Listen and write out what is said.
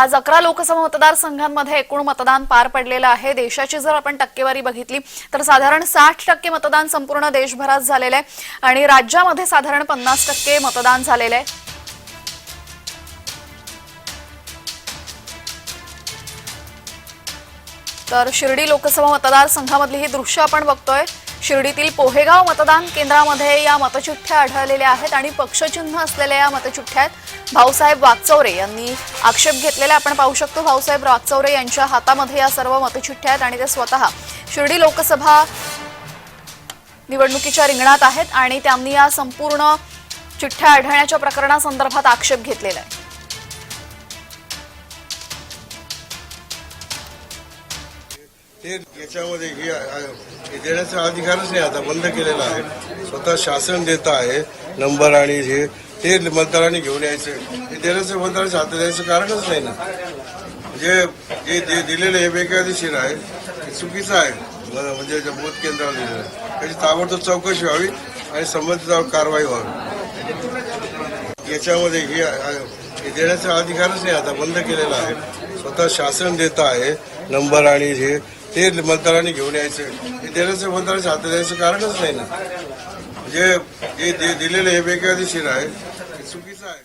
आज अकरा लोकसभा मतदारसंघांमध्ये एकूण मतदान पार पडलेलं आहे. देशाची जर आपण टक्केवारी बघितली तर साधारण साठ टक्के मतदान संपूर्ण देशभरात झालेलं आहे. आणि राज्यामध्ये साधारण पन्नास टक्के मतदान झालेलं आहे. तर शिर्डी लोकसभा मतदारसंघामधली ही दृश्य आपण बघतोय. शिर्डीतील पोहेगाव मतदान केंद्रामध्ये या मतचिठ्ठ्या आढळलेल्या आहेत आणि पक्षचिन्ह असलेल्या या मतचिठ्ठ्या आहेत भाऊसाहेब वागचौरे यांनी आक्षेप घेतलेला आपण पाहू शकतो भाऊसाहेब वागचौरे यांच्या हातामध्ये या सर्व मतचिठ्ठ्या आहेत आणि ते स्वतः शिर्डी लोकसभा निवडणुकीच्या रिंगणात आहेत आणि त्यांनी या संपूर्ण चिठ्ठ्या आढळण्याच्या प्रकरणासंदर्भात आक्षेप घेतलेला आहे. ते याच्यामध्ये हे हे देण्याचा अधिकारच नाही आता बंद केलेला आहे. स्वतः शासन देत आहे नंबर आणि हे ते मतदारांनी घेऊन यायचं. हे देण्याचं मतदारांच्या हातात द्यायचं कारणच नाही ना. म्हणजे जे जे दिलेलं हे बेकायदेशीर आहे ते चुकीचं आहे. म्हणजे जे केंद्रावर दिलेलं आहे. त्याची ताबडतोब चौकशी व्हावी आणि संबंधित कारवाई व्हावी. याच्यामध्ये हे देण्याचा अधिकारच नाही आता बंद केलेला आहे. स्वतः शासन देत आहे नंबर आणि हे ते मतदारांनी घेऊन यायचं. हे देण्याचं मतदारांच्या हातात द्यायचं कारणच नाही ना. म्हणजे जे दिलेलं हे बेकायदेशीर आहे. चुकीचं आहे.